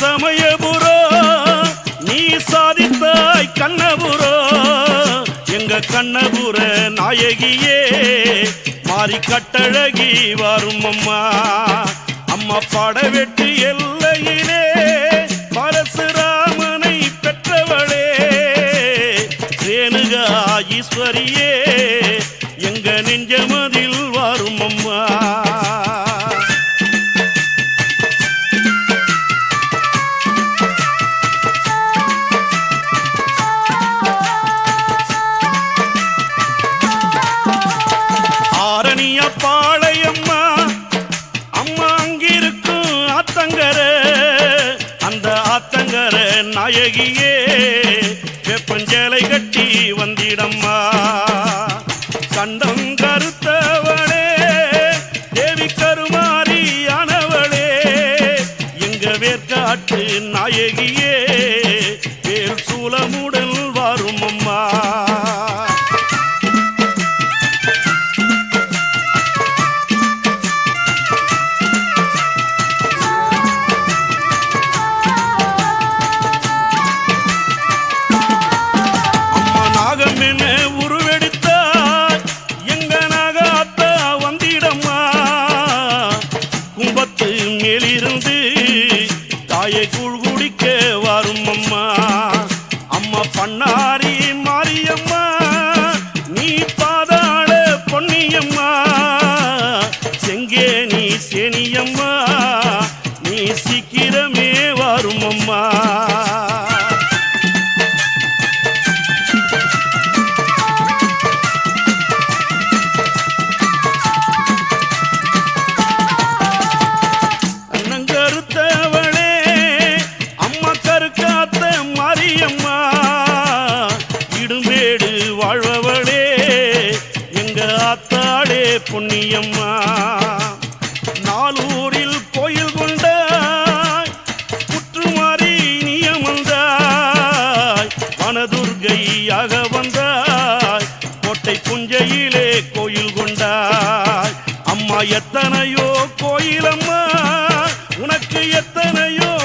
சமயபுரோ நீ சாதித்தாய் கண்ணபுரோ. எங்க கண்ணபுர நாயகியே மாறி கட்டழகி வரும் அம்மா. அம்மா படவெட்டு எல்லையிலே பரசுராமனை பெற்றவளே. ரேணுகா ஈஸ்வரியே எங்க நெஞ்சமதி பாளையம்மா அம்மா அங்கிருக்கும் ஆத்தங்கர. அந்த ஆத்தங்கர நாயகியே வெப்பஞ்சேலை கட்டி வந்திடம்மா. கண்டம் கருத்தவளே தேவி கருமாரியானவளே எங்க வேர்க்காட்டு நாயகியே வேல் சூலமுடன் தாயை கூழ் குடிக்க வரும் அம்மா. அம்மா பண்ணாரி மாரியம்மா நீ பாதாள பொன்னியம்மா. செங்கே நீ சேனியம்மா நீ சீக்கிரமே வரும் அம்மா. வாழ்பவளே எங்க ஆத்தாளே பொன்னியம்மா நாலூரில் கோயில் கொண்டாய் குற்றுமாறி நியமந்தாய் வனதுர்கையாக வந்தாய் கோட்டை புஞ்சையிலே கோயில் கொண்டாய். அம்மா எத்தனையோ கோயிலம்மா உனக்கு எத்தனையோ